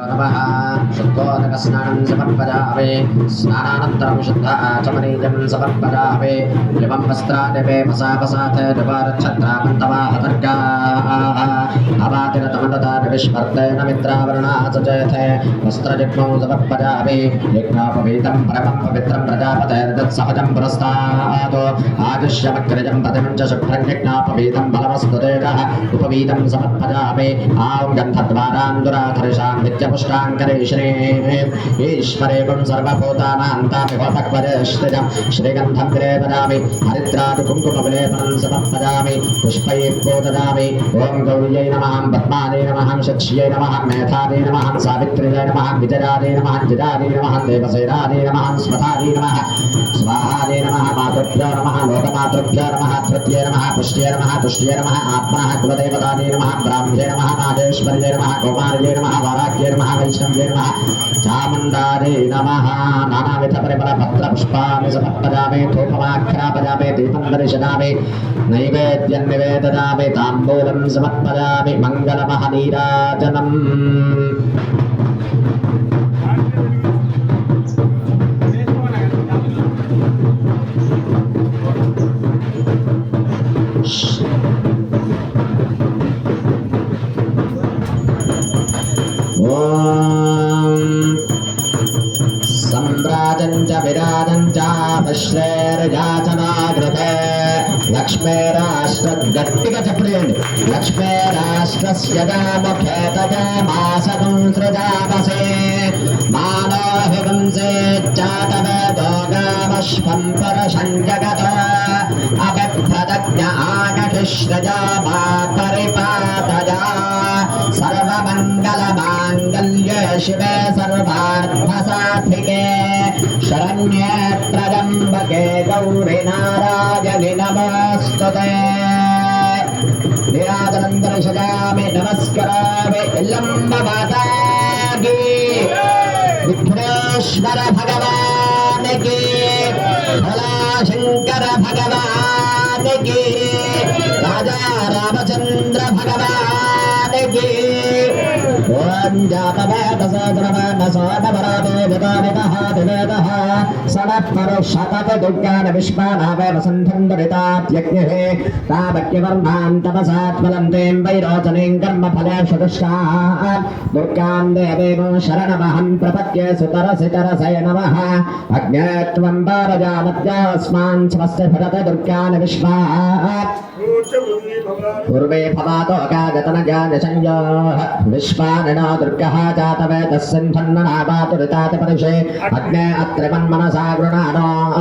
नमः शुद्धोदकस्नानं समर्पयामि स्नानानन्तरं शुद्ध आचमनीयं समर्पयामि एवं वस्त्रादिपे पसापसाथ दुपारच्छत्रापन्तवाहतर्गाः अवातिरतमनदानि विस्मर्तेन मित्रावरणा च चेथे वस्त्रजिग्मौ यज्ञोपवीतं परमं पवित्रं प्रजापतेर्दत्सहजं पुरस्तात् आयुष्यमग्रजं प्रतिमं च शुभ्रं यज्ञोपवीतं तेजः उपवीतं समर्पयामि आं गन्धद्वारान्दुराधरिषां नित्यपुष्टाङ्करे श्री ईश्वरे गुं सर्वभूतानान्तामिभक्वजस्तिजं श्रीगन्धं समर्पयामि पुष्पैः ॐ गौर्यै नमः నమః పద్మాదే నమః శక్ష్యే నమః మేధాదే నమః సావిత్ర్యే నమః విజరాదే నమః జిరాదే నమః దేవసేరాదే నమః స్మతాదే నమః స్వాహాదే నమః మాతృభ్యో నమః లోకమాతృభ్యో నమః తృత్యే నమః పుష్ట్యే నమః తుష్ట్యే నమః ఆత్మనః కులదేవతాదే నమః బ్రాహ్మ్యే నమః నాగేశ్వర్యే నమః కుమార్యే నమః వారాక్యే నమః వైష్ణవ్యే నమః చాముండాదే నమః నానావిధ పరిమళ పత్ర పుష్పామి సమర్పజామే ధూపమాఖ్రాపజామే దీపం దర్శనామి నైవేద్యం నివేదనామి తాంబూలం సమర్పజామి सम्राजं च विराजं च पश्रेर्याचनाग्रते लक्ष्मीराष्ट्रगट्टिकचप्रेण् लक्ष्मीराष्ट्रस्य मुखेतय मासकं सृजापसे मानो हि वंशे चातवेदोगामश्वं परशङ्कगत अबद्धदज्ञ आगतिश्रजा मा परिपातया सर्वमङ्गलमाङ्गल्ये शिवे सर्वार्थसाधिके। शरण्ये त्र्यम्बके गौरि नारायणि నమస్తతే నిరాదనంతర సదామి నమస్కరామి. ఎల్లంబ మాతాకి. విఘ్నేశ్వర భగవానికి. భలా శంకర భగవానికి. दुर्गान विश्वानावे वसन्तं दरितात्यग्निः तावक्यवर्णां तपसात्मलन्तीं वैरोचनीं कर्मफलेषु दुष्टात् दुर्गां देवीं शरणमहं प्रपद्ये सुतरसि तरसय नमः पूर्वे भवातो गागतनजानसंयोः विश्वानिनो दुर्गः जातवेदः सिन्धन्ननावातुरितातिपरिषे अग्ने अत्रिमन्मनसा गृणानो